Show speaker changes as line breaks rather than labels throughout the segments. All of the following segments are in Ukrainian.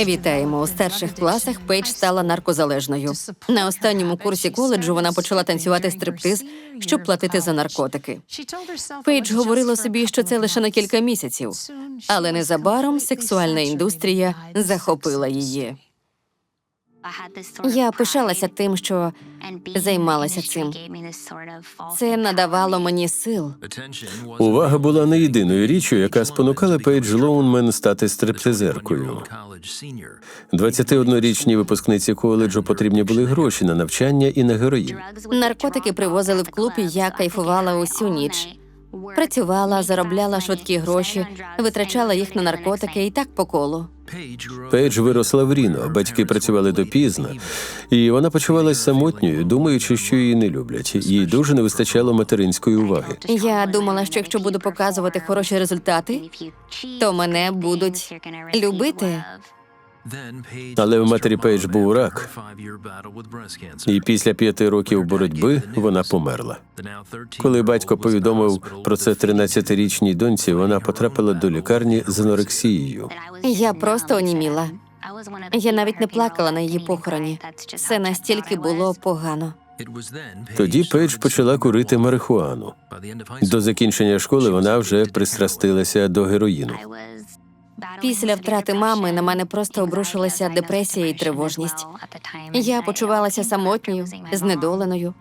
Вітаємо у старших класах. Пейдж стала наркозалежною. На останньому курсі коледжу вона почала танцювати стриптиз, щоб платити за наркотики. Пейдж говорила собі, що це лише на кілька місяців, але незабаром сексуальна індустрія захопила її. Я пишалася тим, що займалася цим. Це надавало мені сил.
Увага була не єдиною річчю, яка спонукала Пейдж Лоунмен стати стриптизеркою. 21-річній випускниці коледжу потрібні були гроші на навчання і на героїн.
Наркотики привозили в клуб, і я кайфувала усю ніч. Працювала, заробляла швидкі гроші, витрачала їх на наркотики і так по колу.
Пейдж виросла в Ріно, батьки працювали допізно, і вона почувалася самотньою, думаючи, що її не люблять. Їй дуже не вистачало материнської уваги.
Я думала, що якщо буду показувати хороші результати, то мене будуть любити.
Але в матері Пейдж був рак, і після п'яти років боротьби вона померла. Коли батько повідомив про це 13-річній доньці, вона потрапила до лікарні з анорексією.
Я просто оніміла. Я навіть не плакала на її похороні. Все настільки було погано.
Тоді Пейдж почала курити марихуану. До закінчення школи вона вже пристрастилася до героїну.
Після втрати мами на мене просто обрушилася депресія і тривожність. Я почувалася самотньою, знедоленою.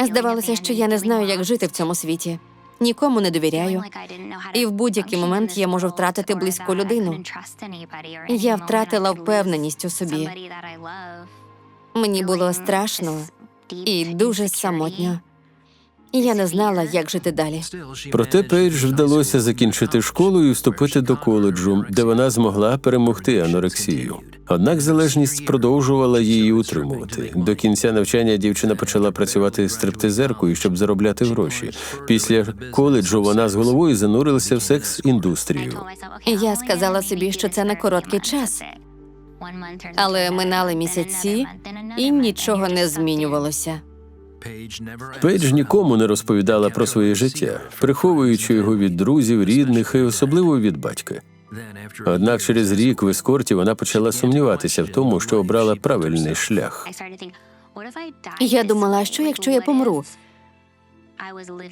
Здавалося, що я не знаю, як жити в цьому світі. Нікому не довіряю. І в будь-який момент я можу втратити близьку людину. Я втратила впевненість у собі. Мені було страшно і дуже самотньо. І Я не знала, як жити далі.
Проте Пейдж вдалося закінчити школу і вступити до коледжу, де вона змогла перемогти анорексію. Однак залежність продовжувала її утримувати. До кінця навчання дівчина почала працювати стриптизеркою, щоб заробляти гроші. Після коледжу вона з головою занурилася в секс-індустрію.
Я сказала собі, що це на короткий час, але минали місяці, і нічого не змінювалося.
Пейдж нікому не розповідала про своє життя, приховуючи його від друзів, рідних і особливо від батька. Однак через рік в ескорті вона почала сумніватися в тому, що обрала правильний шлях.
Я думала, що якщо я помру,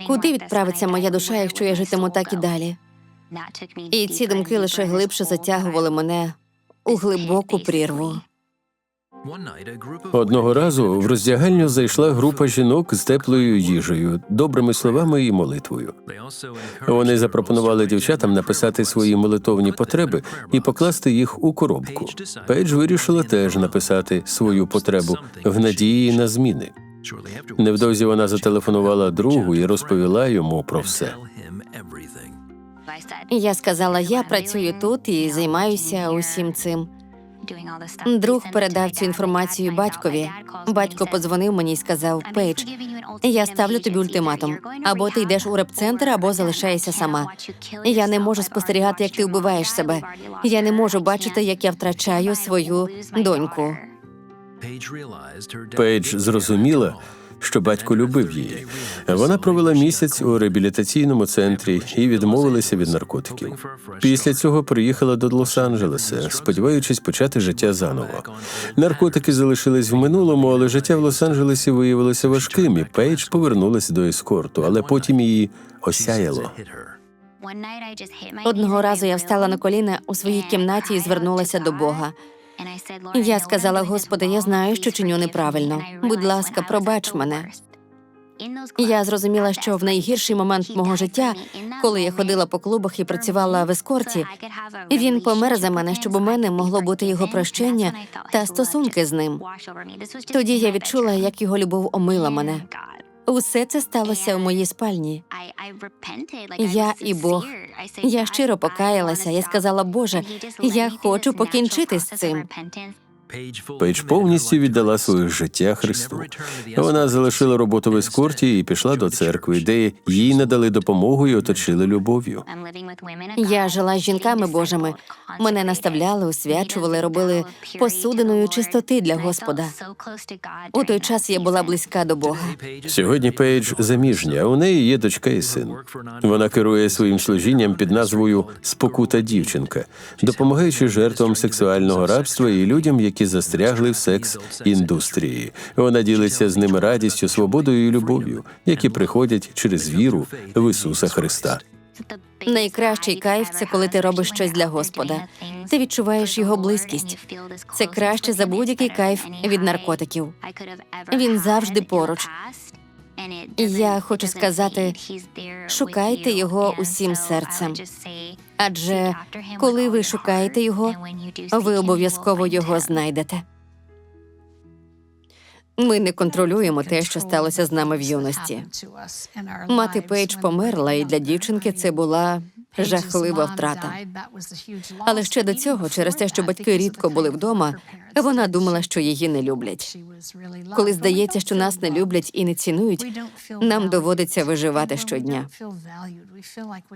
куди відправиться моя душа, якщо я житиму так і далі? І ці думки лише глибше затягували мене у глибоку прірву.
Одного разу в роздягальню зайшла група жінок з теплою їжею, добрими словами і молитвою. Вони запропонували дівчатам написати свої молитовні потреби і покласти їх у коробку. Пейдж вирішила теж написати свою потребу в надії на зміни. Невдовзі вона зателефонувала другу і розповіла йому про все.
Я сказала, я працюю тут і займаюся усім цим. Друг передав цю інформацію батькові. Батько подзвонив мені і сказав: Пейдж, я ставлю тобі ультиматум. Або ти йдеш у реп-центр, або залишаєшся сама. Я не можу спостерігати, як ти вбиваєш себе. Я не можу бачити, як я втрачаю свою доньку.
Пейдж зрозуміла, що батько любив її. Вона провела місяць у реабілітаційному центрі і відмовилася від наркотиків. Після цього приїхала до Лос-Анджелеса, сподіваючись почати життя заново. Наркотики залишились в минулому, але життя в Лос-Анджелесі виявилося важким, і Пейдж повернулася до ескорту, але потім її осяяло.
Одного разу я встала на коліна у своїй кімнаті і звернулася до Бога. Я сказала, Господи, я знаю, що чиню неправильно. Будь ласка, пробач мене. Я зрозуміла, що в найгірший момент мого життя, коли я ходила по клубах і працювала в ескорті, він помер за мене, щоб у мене могло бути його прощення та стосунки з ним. Тоді я відчула, як його любов омила мене. Усе це сталося у моїй спальні. Я і Бог. Я щиро покаялася. Я сказала, Боже, я хочу покінчити з цим.
Пейдж повністю віддала своє життя Христу. Вона залишила роботу в ескорті і пішла до церкви, де їй надали допомогу і оточили любов'ю.
Я жила з жінками Божими. Мене наставляли, освячували, робили посудиною чистоти для Господа. У той час я була близька до Бога.
Сьогодні Пейдж заміжня, у неї є дочка і син. Вона керує своїм служінням під назвою Спокута дівчинка, допомагаючи жертвам сексуального рабства і людям, які застрягли в секс індустрії. Вона ділиться з ними радістю, свободою і любов'ю, які приходять через віру в Ісуса Христа.
Найкращий кайф це коли ти робиш щось для Господа. Ти відчуваєш його близькість. Це краще за будь-який кайф від наркотиків. Він завжди поруч. Я хочу сказати, шукайте його усім серцем. Адже коли ви шукаєте його, ви обов'язково його знайдете. Ми не контролюємо те, що сталося з нами в юності. Мати Пейдж померла, і для дівчинки це була жахлива втрата. Але ще до цього, через те, що батьки рідко були вдома, вона думала, що її не люблять. Коли здається, що нас не люблять і не цінують, нам доводиться виживати щодня.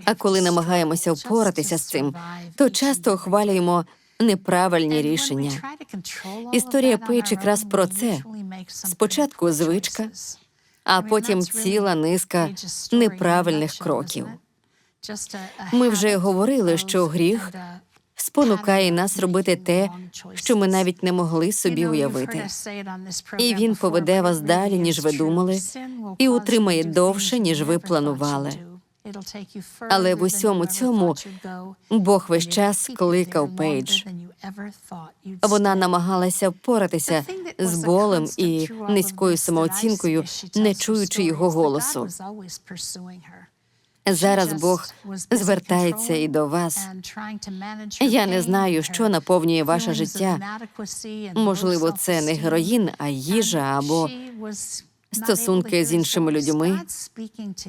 А коли намагаємося впоратися з цим, то часто ухвалюємо неправильні рішення. Історія Пейдж якраз про це. Спочатку звичка, а потім ціла низка неправильних кроків. Ми вже говорили, що гріх спонукає нас робити те, що ми навіть не могли собі уявити. І він поведе вас далі, ніж ви думали, і утримає довше, ніж ви планували. Але в усьому цьому Бог весь час кликав Пейдж. Вона намагалася впоратися з болем і низькою самооцінкою, не чуючи його голосу. Зараз Бог звертається і до вас. Я не знаю, що наповнює ваше життя. Можливо, це не героїн, а їжа або стосунки з іншими людьми.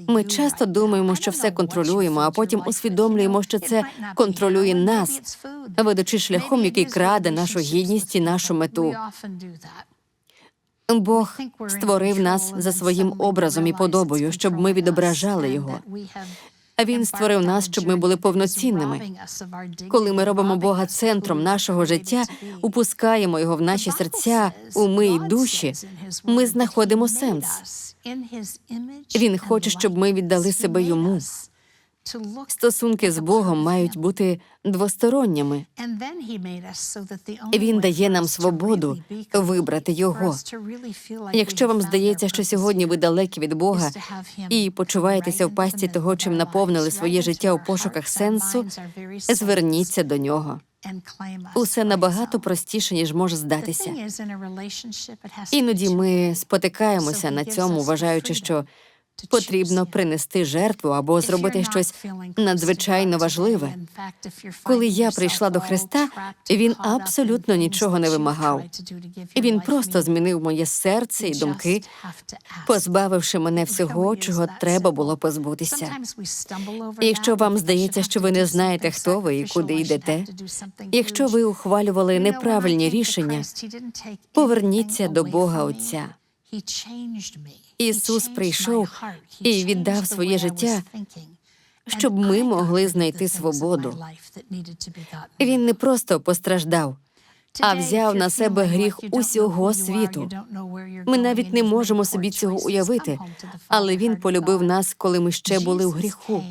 Ми часто думаємо, що все контролюємо, а потім усвідомлюємо, що це контролює нас, ведучи шляхом, який краде нашу гідність і нашу мету. Бог створив нас за своїм образом і подобою, щоб ми відображали його. А він створив нас, щоб ми були повноцінними. Коли ми робимо Бога центром нашого життя, упускаємо його в наші серця, уми й душі, ми знаходимо сенс. Він хоче, щоб ми віддали себе йому. Стосунки з Богом мають бути двосторонніми.
Він дає нам свободу вибрати його.
Якщо вам здається, що сьогодні ви далекі від Бога і почуваєтеся в пасті того, чим наповнили своє життя у пошуках сенсу, зверніться до нього. Усе набагато простіше, ніж може здатися. Іноді ми спотикаємося на цьому, вважаючи, що потрібно принести жертву або зробити щось надзвичайно важливе. Коли я прийшла до Христа, він абсолютно нічого не вимагав. Він просто змінив моє серце і думки, позбавивши мене всього, чого треба було позбутися. Якщо вам здається, що ви не знаєте, хто ви і куди йдете, якщо ви ухвалювали неправильні рішення, поверніться до Бога Отця. Ісус прийшов і віддав своє життя, щоб ми могли знайти свободу. Він не просто постраждав, а взяв на себе гріх усього світу. Ми навіть не можемо собі цього уявити, але він полюбив нас, коли ми ще були в гріху.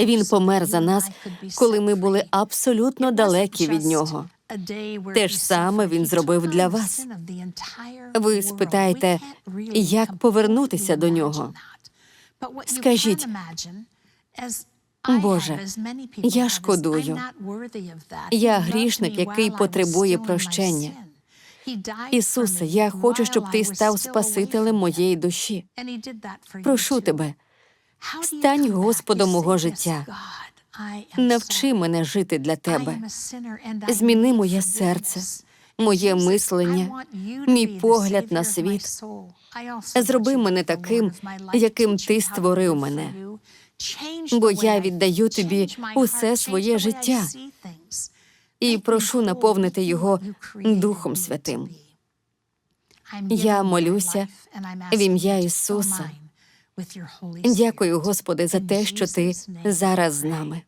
Він помер за нас, коли ми були абсолютно далекі від нього.
Те ж саме він зробив для вас.
Ви спитаєте, як повернутися до нього?
Скажіть,
Боже, я шкодую. Я грішник, який потребує прощення. Ісусе, я хочу, щоб ти став Спасителем моєї душі. Прошу тебе, стань Господом мого життя. Навчи мене жити для тебе. Зміни моє серце, моє мислення, мій погляд на світ. Зроби мене таким, яким ти створив мене. Бо я віддаю тобі усе своє життя. і прошу наповнити його Духом Святим. Я молюся в ім'я Ісуса. Дякую, Господи, за те, що ти зараз з нами.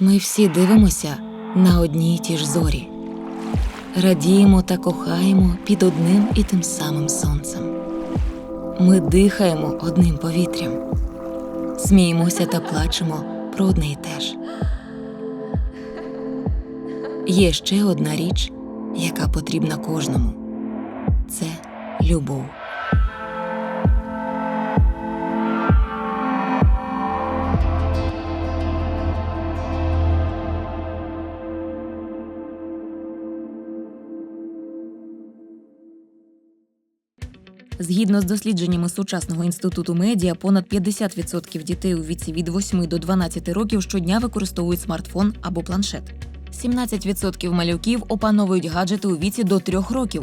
Ми всі дивимося на одні й ті ж зорі, радіємо та кохаємо під одним і тим самим сонцем. Ми дихаємо одним повітрям, сміємося та плачемо про одне й те ж. Є ще одна річ, яка потрібна кожному це любов. Згідно з дослідженнями сучасного інституту медіа, понад 50% дітей у віці від 8 до 12 років щодня використовують смартфон або планшет. 17% малюків опановують гаджети у віці до 3 років.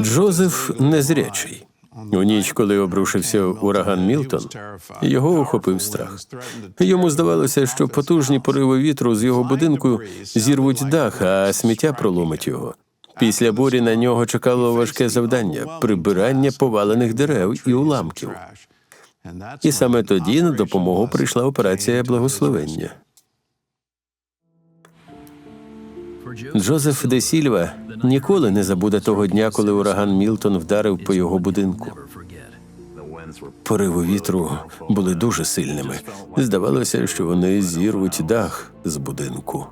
Джозеф незрячий. У ніч, коли обрушився ураган Мілтон, його охопив страх. Йому здавалося, що потужні пориви вітру з його будинку зірвуть дах, а сміття проломить його. Після бурі на нього чекало важке завдання прибирання повалених дерев і уламків. І саме тоді на допомогу прийшла операція благословення. Джозеф де Сільва ніколи не забуде того дня, коли ураган Мілтон вдарив по його будинку. Пориви вітру були дуже сильними. Здавалося, що вони зірвуть дах з будинку.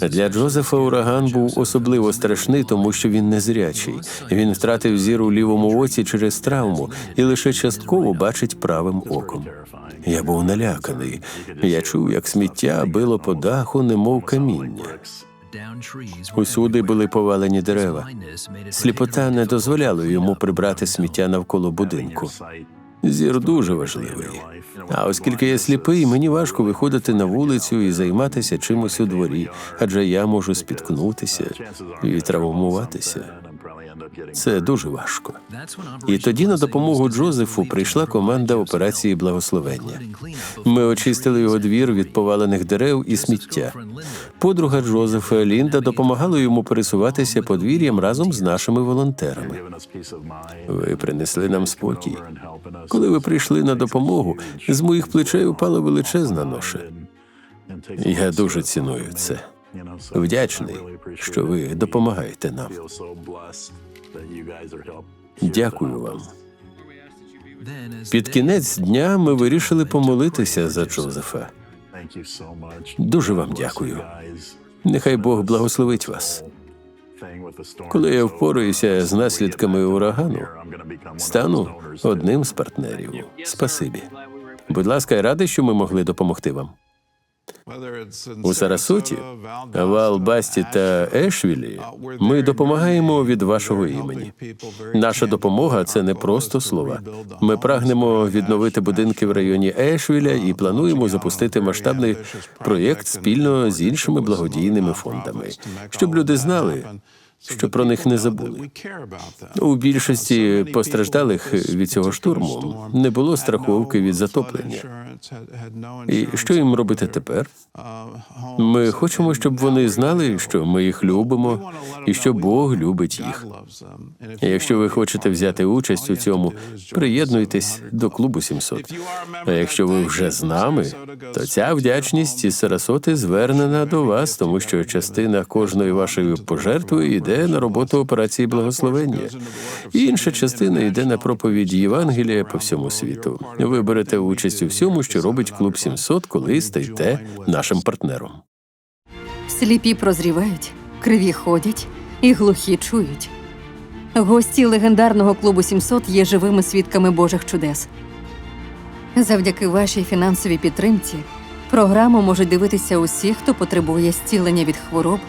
Для Джозефа ураган був особливо страшний, тому що він незрячий. Він втратив зір у лівому оці через травму і лише частково бачить правим оком. Я був наляканий. Я чув, як сміття било по даху, немов каміння. Усюди були повалені дерева. Сліпота не дозволяла йому прибрати сміття навколо будинку. Зір дуже важливий. А оскільки я сліпий, мені важко виходити на вулицю і займатися чимось у дворі, адже я можу спіткнутися і травмуватися. Це дуже важко. І тоді на допомогу Джозефу прийшла команда операції благословення. Ми очистили його двір від повалених дерев і сміття. Подруга Джозефа Лінда допомагала йому пересуватися подвір'ям разом з нашими волонтерами. Ви принесли нам спокій. Коли ви прийшли на допомогу, з моїх плечей упала величезна ноша. Я дуже ціную це. Вдячний, що ви допомагаєте нам. Дякую вам. Під кінець дня ми вирішили помолитися за Джозефа. Дуже вам дякую. Нехай Бог благословить вас. Коли я впораюся з наслідками урагану, стану одним з партнерів. Спасибі. Будь ласка, радий, що ми могли допомогти вам.
У Сарасоті, в Албасті та Ешвілі ми допомагаємо від вашого імені.
Наша допомога це не просто слова. Ми прагнемо відновити будинки в районі Ешвіля і плануємо запустити масштабний проєкт спільно з іншими благодійними фондами, щоб люди знали, що про них не забули. У більшості постраждалих від цього штурму не було страховки від затоплення. І що їм робити тепер? Ми хочемо, щоб вони знали, що ми їх любимо і що Бог любить їх. Якщо ви хочете взяти участь у цьому, приєднуйтесь до клубу 700. А якщо ви вже з нами, то ця вдячність із Сарасоти звернена до вас, тому що частина кожної вашої пожертви йде на роботу операції благословення. і Інша частина йде на проповідь Євангелія по всьому світу. Ви берете участь у всьому, що робить клуб 700, коли стаєте нашим партнером.
Сліпі прозрівають, криві ходять і глухі чують. Гості легендарного клубу 700 є живими свідками Божих чудес. Завдяки вашій фінансовій підтримці Програму можуть дивитися усі, хто потребує зцілення від хвороб,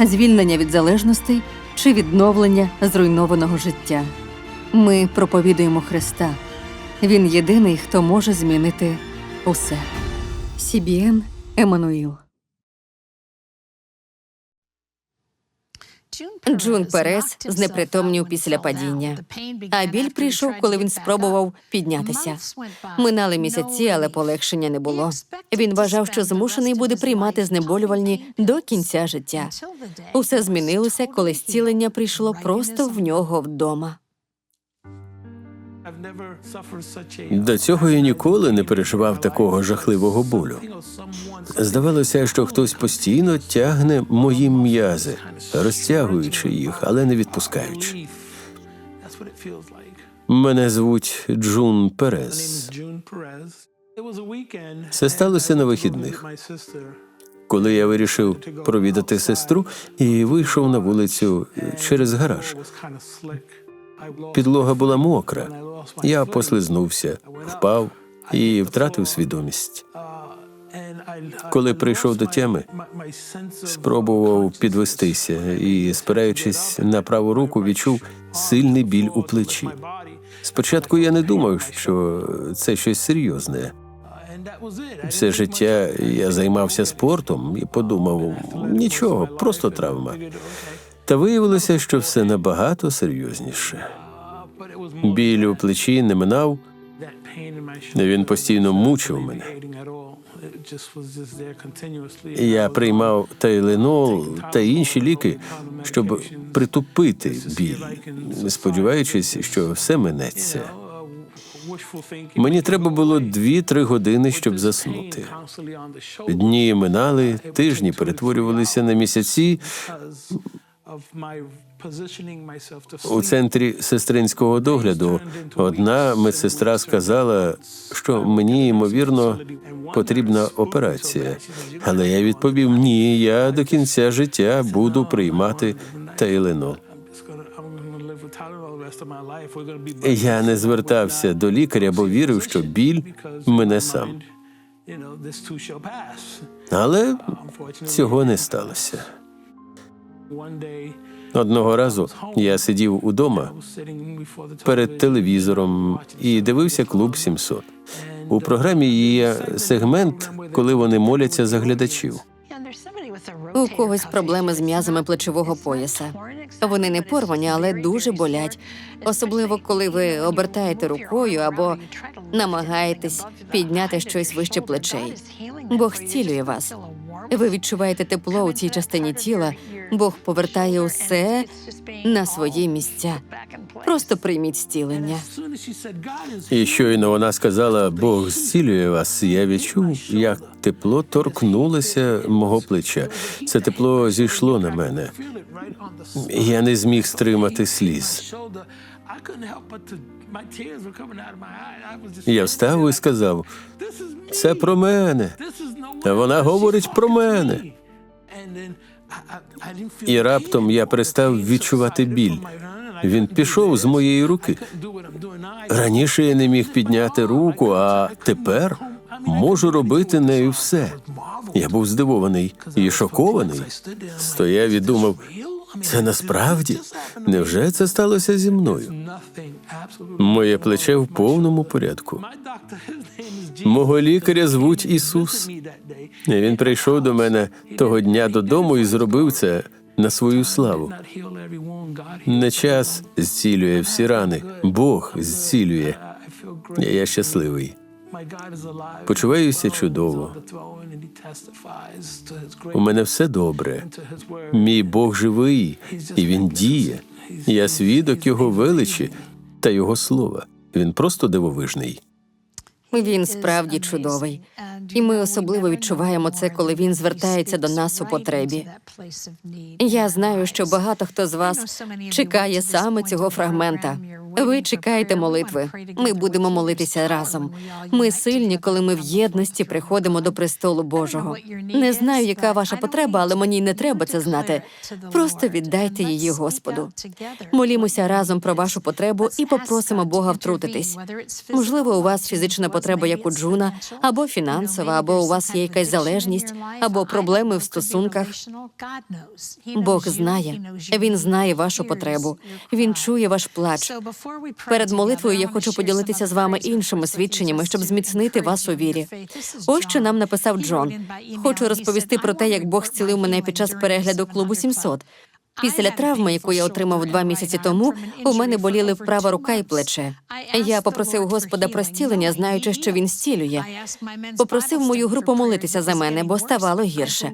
звільнення від залежностей чи відновлення зруйнованого життя. Ми проповідуємо Христа. Він єдиний, хто може змінити усе. CBN Еммануїл.
Джун Перес знепритомнів після падіння.
А біль прийшов, коли він спробував піднятися. Минали місяці, але полегшення не було. Він вважав, що змушений буде приймати знеболювальні до кінця життя. Усе змінилося, коли зцілення прийшло просто в нього вдома.
До цього я ніколи не переживав такого жахливого болю. Здавалося, що хтось постійно тягне мої м'язи, розтягуючи їх, але не відпускаючи. Мене звуть Джун Перес.
Це сталося на вихідних.
Коли я вирішив провідати сестру і вийшов на вулицю через гараж. Підлога була мокра. Я послизнувся, впав і втратив свідомість.
Коли прийшов до тями,
Спробував підвестися і, спираючись на праву руку, відчув сильний біль у плечі. Спочатку я не думав, що це щось серйозне. Все життя я займався спортом і подумав, нічого, просто травма. Та виявилося, що все набагато серйозніше. Біль у плечі не минав,
Він постійно мучив мене.
я приймав тайленол та інші ліки, щоб притупити біль, сподіваючись, що все минеться. Мені треба було 2-3 години, щоб заснути. Дні минали, тижні перетворювалися на місяці. У центрі сестринського догляду одна медсестра сказала, що мені ймовірно потрібна операція. Але я відповів: ні, я до кінця життя буду приймати тайленол. Я не звертався до лікаря, бо вірив, що біль мене сам. Але цього не сталося. Одного разу я сидів удома перед телевізором і дивився клуб 700. У програмі є сегмент, коли вони моляться за глядачів.
У когось проблеми з м'язами плечового пояса. Вони не порвані, але дуже болять. Особливо, коли ви обертаєте рукою або намагаєтесь підняти щось вище плечей. Бог зцілює вас. Ви відчуваєте тепло у цій частині тіла. Бог повертає усе на свої місця. Просто прийміть зцілення.
І щойно вона сказала, Бог зцілює вас. Я відчув, як тепло торкнулося мого плеча. Це тепло зійшло на мене. Я не зміг стримати сліз. Я встав і сказав: це про мене. Вона говорить про мене. І раптом я перестав відчувати біль. Він пішов з моєї руки. Раніше я не міг підняти руку, а тепер можу робити нею все. Я був здивований і шокований. Стояв і думав, це насправді невже це сталося зі мною? Моє плече в повному порядку. Мого лікаря звуть Ісус. І Він прийшов до мене того дня додому і зробив це на свою славу. Не час зцілює всі рани, Бог зцілює. Я щасливий.
Почуваюся чудово.
У мене все добре. Мій Бог живий, і він діє. Я свідок його величі та його слова. Він просто дивовижний.
Він справді чудовий. І ми особливо відчуваємо це, коли він звертається до нас у потребі. Я знаю, що багато хто з вас чекає саме цього фрагмента. Ви чекаєте молитви. Ми будемо молитися разом. Ми сильні, коли ми в єдності приходимо до престолу Божого. Не знаю, яка ваша потреба, але мені не треба це знати. Просто віддайте її Господу. Молімося разом про вашу потребу і попросимо Бога втрутитись. Можливо, у вас фізична потреба, як у Джуна, або фінансова, або у вас є якась залежність, або проблеми в стосунках. Бог знає. Він знає вашу потребу. Він чує ваш плач. Перед молитвою я хочу поділитися з вами іншими свідченнями, щоб зміцнити вас у вірі. Ось що нам написав Джон. Хочу розповісти про те, як Бог зцілив мене під час перегляду клубу 700. Після травми, яку я отримав два місяці тому, у мене боліли права рука і плече. Я попросив Господа про зцілення, знаючи, що він зцілює. Попросив мою групу молитися за мене, бо ставало гірше.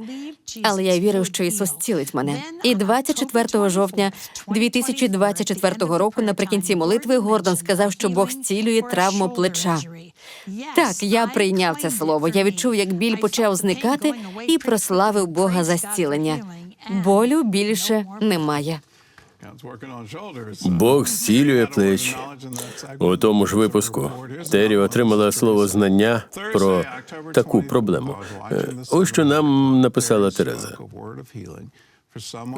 Але я вірив, що Ісус зцілить мене. І 24 жовтня 2024 року, наприкінці молитви, Гордон сказав, що Бог зцілює травму плеча. Так, я прийняв це слово. Я відчув, як біль почав зникати, і прославив Бога за зцілення. Болю більше немає.
Бог зцілює плечі. У тому ж випуску Террі отримала слово знання про таку проблему. Е, Ось що нам написала Тереза.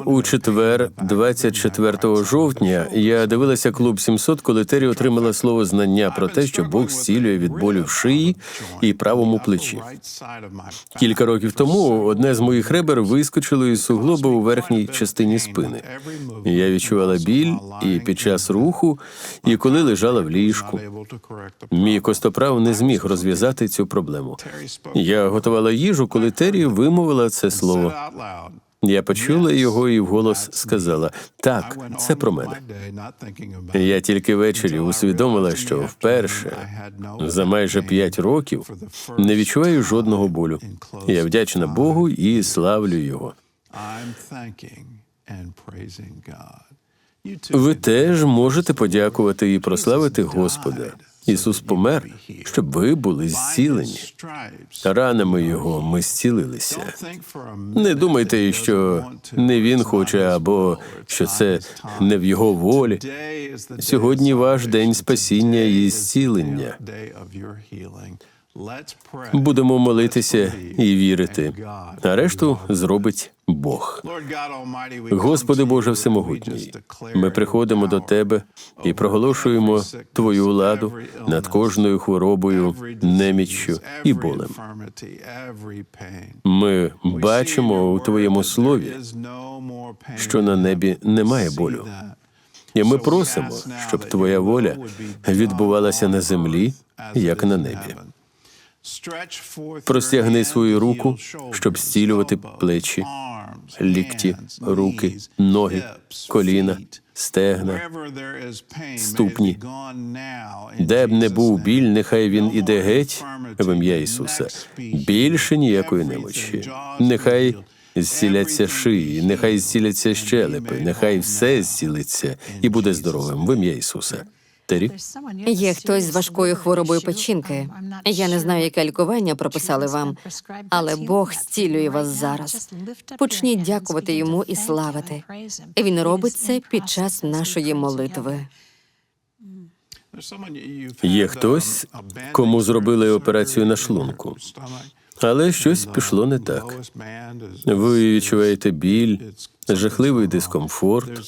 У четвер, 24 жовтня, я дивилася клуб 700, коли Террі отримала слово знання про те, що Бог зцілює від болю в шиї і правому плечі. Кілька років тому одне з моїх ребер вискочило із суглоба у верхній частині спини. Я відчувала біль і під час руху, і коли лежала в ліжку. Мій костоправ не зміг розв'язати цю проблему. Я готувала їжу, коли Террі вимовила це слово. Я почула його і вголос сказала: так, це про мене. Я тільки ввечері усвідомила, що вперше за майже п'ять років не відчуваю жодного болю. Я вдячна Богу і славлю його. Ви теж можете подякувати і прославити Господа. Ісус помер, щоб ви були зцілені. Ранами його ми зцілилися. Не думайте, що не він хоче, або що це не в його волі. Сьогодні ваш день спасіння і зцілення. Будемо молитися і вірити. А решту зробить Бог. Господи Боже Всемогутній, ми приходимо до Тебе і проголошуємо Твою владу над кожною хворобою, неміччю і болем. Ми бачимо у Твоєму слові, що на небі немає болю. І ми просимо, щоб Твоя воля відбувалася на землі, як на небі. Простягни свою руку, щоб зцілювати плечі, лікті, руки, ноги, коліна, стегна, ступні. Де б не був біль, нехай він іде геть в ім'я Ісуса. Більше ніякої немочі. Нехай зціляться шиї, нехай зціляться щелепи, нехай все зцілиться і буде здоровим в ім'я Ісуса. Террі?
Є хтось з важкою хворобою печінки. Я не знаю, яке лікування прописали вам, але Бог зцілює вас зараз. Почніть дякувати йому і славити. Він робить це під час нашої молитви.
Є хтось, кому зробили операцію на шлунку, але щось пішло не так. Ви відчуваєте біль, жахливий дискомфорт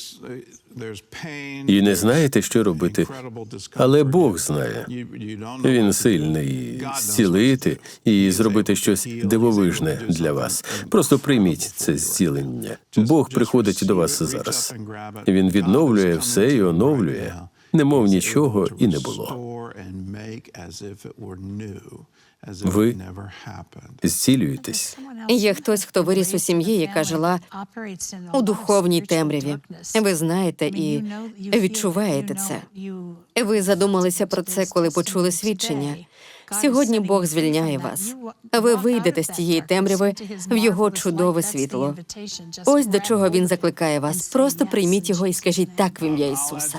і не знаєте, що робити. Але Бог знає. Він сильний зцілити і зробити щось дивовижне для вас. Просто прийміть це зцілення. Бог приходить до вас зараз. Він відновлює все і оновлює, немов нічого і не було. Ви зцілюєтесь.
Є хтось, хто виріс у сім'ї, яка жила у духовній темряві. Ви знаєте і відчуваєте це. Ви задумалися про це, коли почули свідчення. Сьогодні Бог звільняє вас. Ви вийдете з тієї темряви в його чудове світло. Ось до чого він закликає вас. Просто прийміть його і скажіть так в ім'я Ісуса.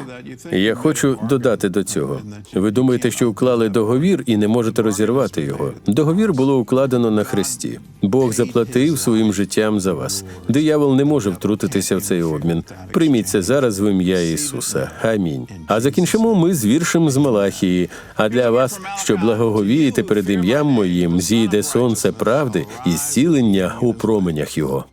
Я хочу додати до цього. Ви думаєте, що уклали договір і не можете розірвати його. Договір було укладено на хресті. Бог заплатив своїм життям за вас. Диявол не може втрутитися в цей обмін. Прийміть це зараз в ім'я Ісуса. Амінь. А закінчимо ми з віршем з Малахії. А для вас, що благоговієте перед ім'ям моїм, зійде сонце правди і зцілення у променях його.